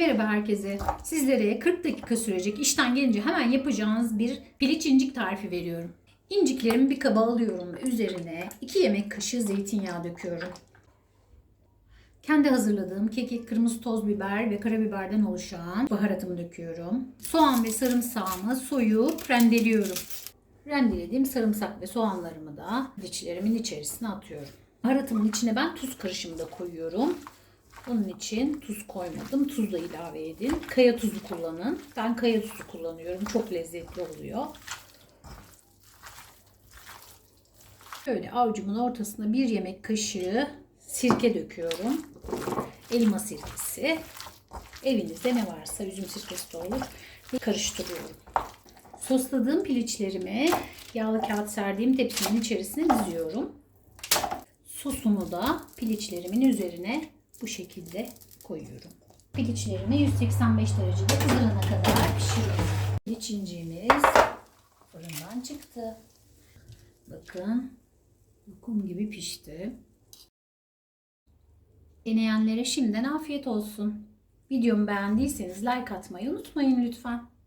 Merhaba herkese. Sizlere 40 dakika sürecek işten gelince hemen yapacağınız bir piliç incik tarifi veriyorum. İnciklerimi bir kaba alıyorum üzerine 2 yemek kaşığı zeytinyağı döküyorum. Kendi hazırladığım kekik, kırmızı toz biber ve karabiberden oluşan baharatımı döküyorum. Soğan ve sarımsağımı soyup rendeliyorum. Rendelediğim sarımsak ve soğanlarımı da piliçlerimin içerisine atıyorum. Baharatımın içine ben tuz karışımı da koyuyorum. Bunun için tuz koymadım. Tuz da ilave edin. Kaya tuzu kullanın. Ben kaya tuzu kullanıyorum. Çok lezzetli oluyor. Şöyle avucumun ortasına bir yemek kaşığı sirke döküyorum. Elma sirkesi. Evinizde ne varsa üzüm sirkesi de olur. Karıştırıyorum. Sosladığım piliçlerimi yağlı kağıt serdiğim tepsinin içerisine diziyorum. Sosumu da piliçlerimin üzerine bu şekilde koyuyorum. Piliçlerimi 185 derecede kızarana kadar pişiriyorum. Piliç inciğimiz fırından çıktı. Bakın lokum gibi pişti. Deneyenlere şimdiden afiyet olsun. Videomu beğendiyseniz like atmayı unutmayın lütfen.